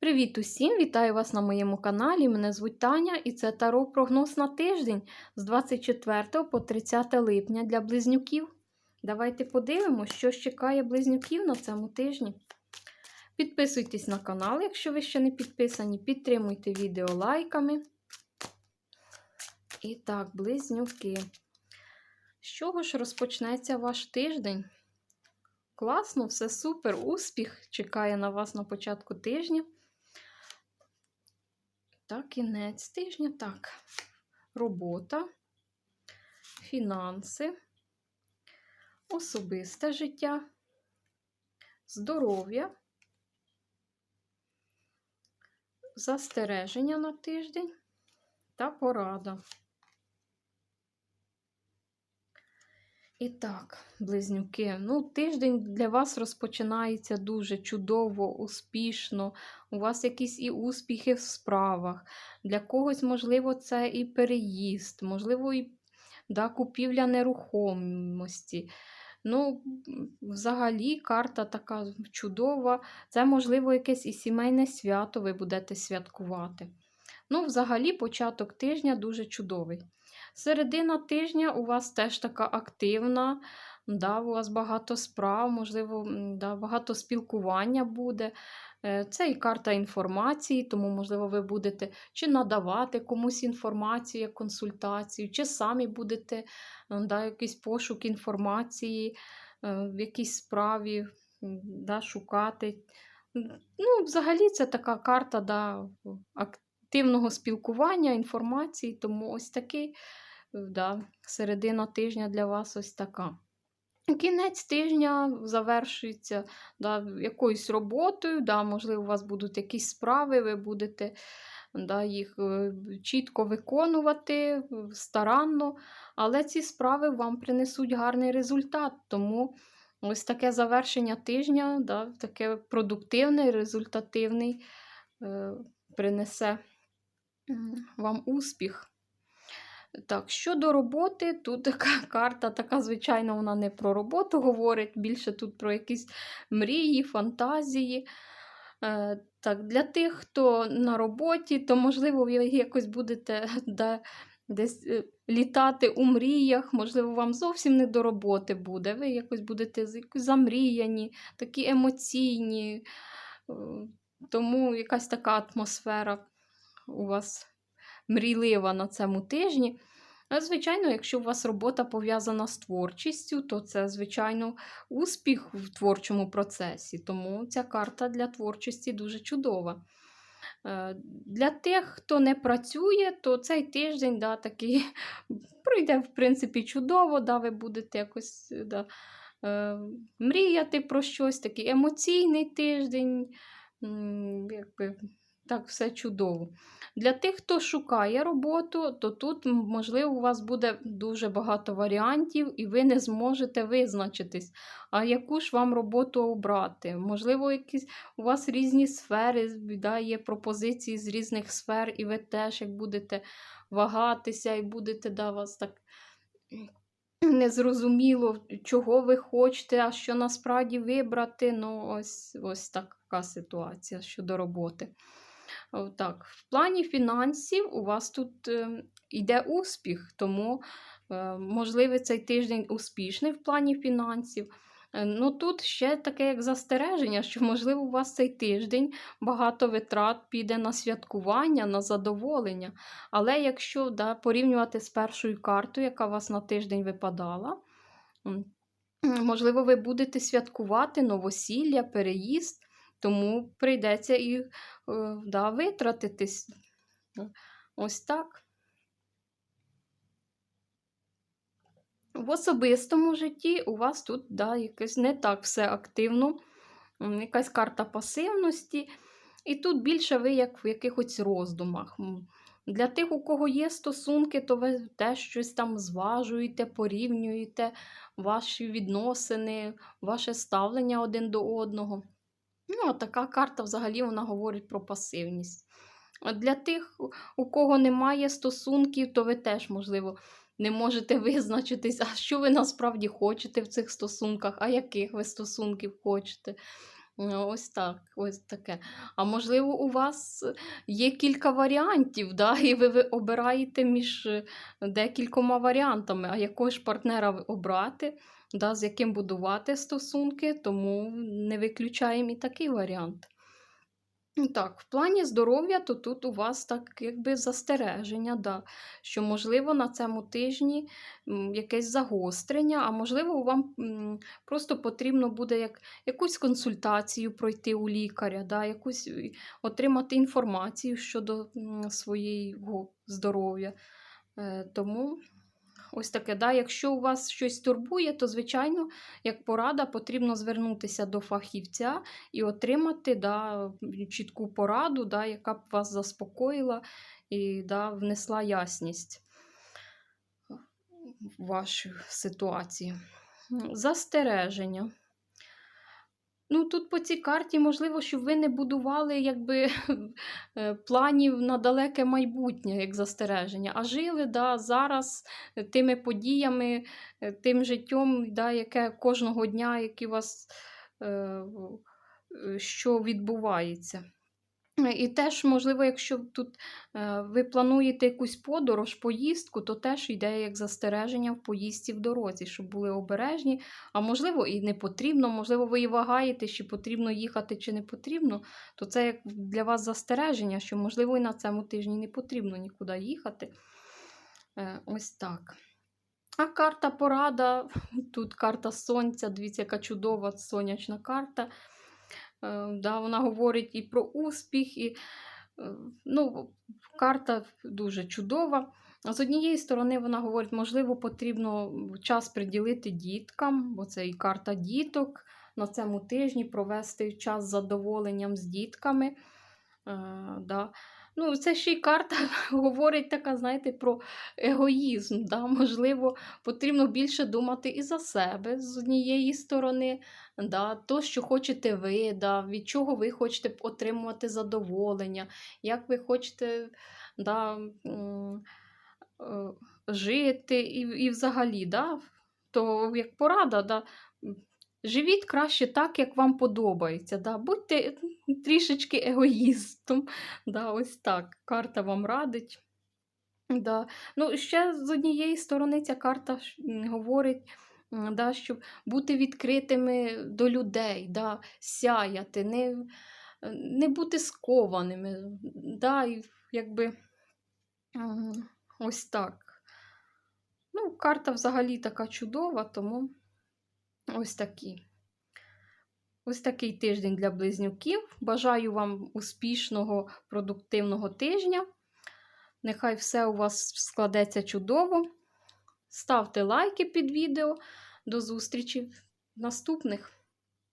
Привіт усім! Вітаю вас на моєму каналі. Мене звуть Таня і це Таро прогноз на тиждень з 24 по 30 липня для близнюків. Давайте подивимося, що чекає близнюків на цьому тижні. Підписуйтесь на канал, якщо ви ще не підписані. Підтримуйте відео лайками. І так, близнюки. З чого ж розпочнеться ваш тиждень? Класно, все супер, успіх чекає на вас на початку тижня. Так, кінець тижня. Так, робота, фінанси, особисте життя, здоров'я, застереження на тиждень та порада. І так, близнюки, ну, тиждень для вас розпочинається дуже чудово, успішно. У вас якісь і успіхи в справах. Для когось, можливо, це і переїзд, можливо, і да, купівля нерухомості. Ну, взагалі, карта така чудова. Це, можливо, якесь і сімейне свято ви будете святкувати. Ну, взагалі, початок тижня дуже чудовий. Середина тижня у вас теж така активна, да, у вас багато справ, можливо, да, багато спілкування буде. Е, це і карта інформації, тому, можливо, ви будете чи надавати комусь інформацію, консультацію, чи самі будете да, якийсь пошук інформації е, в якійсь справі да, шукати. Ну, Взагалі, це така карта да, активного спілкування, інформації, тому ось такий да, середина тижня для вас ось така. Кінець тижня завершується да, якоюсь роботою, да, можливо, у вас будуть якісь справи, ви будете да, їх е, чітко виконувати старанно, але ці справи вам принесуть гарний результат. Тому ось таке завершення тижня, да, таке продуктивне, результативний е, принесе вам успіх. Так, щодо роботи, тут така карта, така, звичайно, вона не про роботу говорить, більше тут про якісь мрії, фантазії. Е, так, Для тих, хто на роботі, то, можливо, ви якось будете да, десь е, літати у мріях, можливо, вам зовсім не до роботи буде. Ви якось будете замріяні, такі емоційні, е, тому якась така атмосфера у вас мрійлива на цьому тижні. Звичайно, якщо у вас робота пов'язана з творчістю, то це, звичайно, успіх в творчому процесі. Тому ця карта для творчості дуже чудова. Е, для тих, хто не працює, то цей тиждень да, такий пройде, в принципі, чудово, да, ви будете якось да, е, мріяти про щось, такий емоційний тиждень. якби, Так, все чудово. Для тих, хто шукає роботу, то тут, можливо, у вас буде дуже багато варіантів, і ви не зможете визначитись, а яку ж вам роботу обрати. Можливо, якісь у вас різні сфери, да, є пропозиції з різних сфер, і ви теж як будете вагатися, і будете да, вас так. Незрозуміло, чого ви хочете, а що насправді вибрати. Ну, ось ось така ситуація щодо роботи. Так, В плані фінансів у вас тут е, йде успіх, тому, е, можливо, цей тиждень успішний в плані фінансів. Е, ну Тут ще таке як застереження, що, можливо, у вас цей тиждень багато витрат піде на святкування, на задоволення. Але якщо да, порівнювати з першою картою, яка у вас на тиждень випадала, можливо, ви будете святкувати новосілля, переїзд. Тому прийдеться і е, да, витратитись. Ось так. В особистому житті у вас тут да, якось не так все активно, якась карта пасивності. І тут більше ви як в якихось роздумах. Для тих, у кого є стосунки, то ви теж щось там зважуєте, порівнюєте ваші відносини, ваше ставлення один до одного. Ну, така карта взагалі вона говорить про пасивність. Для тих, у кого немає стосунків, то ви теж, можливо, не можете визначитись, а що ви насправді хочете в цих стосунках, а яких ви стосунків хочете. Ну, ось так, ось таке. А можливо, у вас є кілька варіантів, да? і ви, ви обираєте між е, декількома варіантами, а якого ж партнера обрати, да? з яким будувати стосунки, тому не виключаємо і такий варіант. Так, в плані здоров'я, то тут у вас так якби застереження, да, що, можливо, на цьому тижні якесь загострення, а можливо, вам просто потрібно буде як, якусь консультацію пройти у лікаря, да, якусь е, отримати інформацію щодо м, свого здоров'я. Е, тому ось таке, да, якщо у вас щось турбує, то, звичайно, як порада, потрібно звернутися до фахівця і отримати да, чітку пораду, да, яка б вас заспокоїла і да, внесла ясність в вашу ситуацію. Застереження. Ну, тут по цій карті, можливо, щоб ви не будували якби, е, планів на далеке майбутнє, як застереження, а жили да, зараз е, тими подіями, е, тим життям, да, яке кожного дня, яке у вас е, що відбувається. І теж, можливо, якщо тут е, ви плануєте якусь подорож, поїздку, то теж йде як застереження в поїздці в дорозі, щоб були обережні. А можливо, і не потрібно, можливо, ви і вагаєте, чи потрібно їхати, чи не потрібно, то це як для вас застереження, що, можливо, і на цьому тижні не потрібно нікуди їхати. Е, Ось так. А карта порада, тут карта сонця, дивіться, яка чудова сонячна карта. Е, да, вона говорить і про успіх, і е, ну, карта дуже чудова. З однієї сторони, вона говорить, можливо, потрібно час приділити діткам, бо це і карта діток на цьому тижні провести час з задоволенням з дітками. Е, да. Ну, це ще й карта говорить така, знаєте, про егоїзм. Да? Можливо, потрібно більше думати і за себе з однієї сторони, да? то, що хочете ви, да? від чого ви хочете отримувати задоволення, як ви хочете да, е, жити і, і взагалі, да? то як порада, да? Живіть краще так, як вам подобається. Да? Будьте трішечки егоїстом. Да, ось так. Карта вам радить. Да. Ну, ще з однієї сторони, ця карта говорить, да, щоб бути відкритими до людей, да, сяяти, не, не бути скованими. Да, і якби, ось так. Ну, карта взагалі така чудова, тому ось такі. Ось такий тиждень для близнюків. Бажаю вам успішного, продуктивного тижня. Нехай все у вас складеться чудово. Ставте лайки під відео. До зустрічі в наступних.